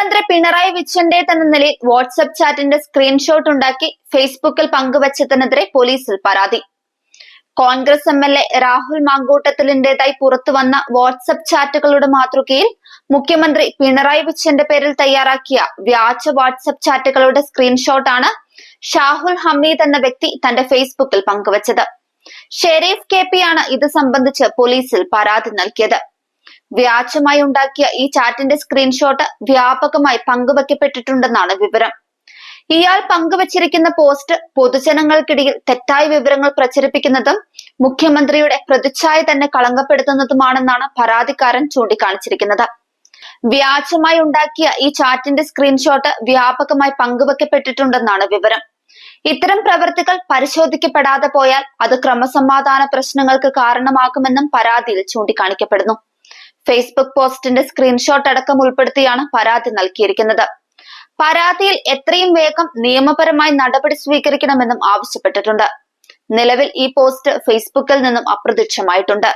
മുഖ്യമന്ത്രി പിണറായി വിജയന്റെ തന്നെ നിലയിൽ വാട്സ്ആപ്പ് ചാറ്റിന്റെ സ്ക്രീൻഷോട്ട് ഉണ്ടാക്കി ഫേസ്ബുക്കിൽ പങ്കുവച്ചതിനെതിരെ പോലീസിൽ പരാതി. Congress M L A Rahul മാങ്കൂട്ടത്തിലിന്റേതായി പുറത്തു വന്ന വാട്സ്ആപ്പ് ചാറ്റുകളുടെ മാതൃകയിൽ മുഖ്യമന്ത്രി പിണറായി വിജയന്റെ പേരിൽ തയ്യാറാക്കിയ വ്യാജ വാട്സ്ആപ്പ് ചാറ്റുകളുടെ സ്ക്രീൻഷോട്ടാണ് ഷാഹുൽ ഹമീദ് എന്ന വ്യക്തി തന്റെ ഫേസ്ബുക്കിൽ പങ്കുവച്ചത്. ഷെരീഫ് കെ പി ആണ് ഇത് സംബന്ധിച്ച് പോലീസിൽ പരാതി നൽകിയത്. വ്യാജമായി ഉണ്ടാക്കിയ ഈ ചാറ്റിന്റെ സ്ക്രീൻഷോട്ട് വ്യാപകമായി പങ്കുവയ്ക്കപ്പെട്ടിട്ടുണ്ടെന്നാണ് വിവരം. ഇയാൾ പങ്കുവച്ചിരിക്കുന്ന പോസ്റ്റ് പൊതുജനങ്ങൾക്കിടയിൽ തെറ്റായ വിവരങ്ങൾ പ്രചരിപ്പിക്കുന്നതും മുഖ്യമന്ത്രിയുടെ പ്രതിച്ഛായ തന്നെ കളങ്കപ്പെടുത്തുന്നതുമാണെന്നാണ് പരാതിക്കാരൻ ചൂണ്ടിക്കാണിച്ചിരിക്കുന്നത്. വ്യാജമായി ഉണ്ടാക്കിയ ഈ ചാറ്റിന്റെ സ്ക്രീൻഷോട്ട് വ്യാപകമായി പങ്കുവയ്ക്കപ്പെട്ടിട്ടുണ്ടെന്നാണ് വിവരം. ഇത്തരം പ്രവൃത്തികൾ പരിശോധിക്കപ്പെടാതെ പോയാൽ അത് ക്രമസമാധാന പ്രശ്നങ്ങൾക്ക് കാരണമാകുമെന്നും പരാതിയിൽ ചൂണ്ടിക്കാണിക്കപ്പെടുന്നു. ഫേസ്ബുക്ക് പോസ്റ്റിന്റെ സ്ക്രീൻഷോട്ട് അടക്കം ഉൾപ്പെടുത്തിയാണ് പരാതി നൽകിയിരിക്കുന്നത്. പരാതിയിൽ എത്രയും വേഗം നിയമപരമായി നടപടി സ്വീകരിക്കണമെന്നും ആവശ്യപ്പെട്ടിട്ടുണ്ട്. നിലവിൽ ഈ പോസ്റ്റ് ഫേസ്ബുക്കിൽ നിന്നും അപ്രത്യക്ഷമായിട്ടുണ്ട്.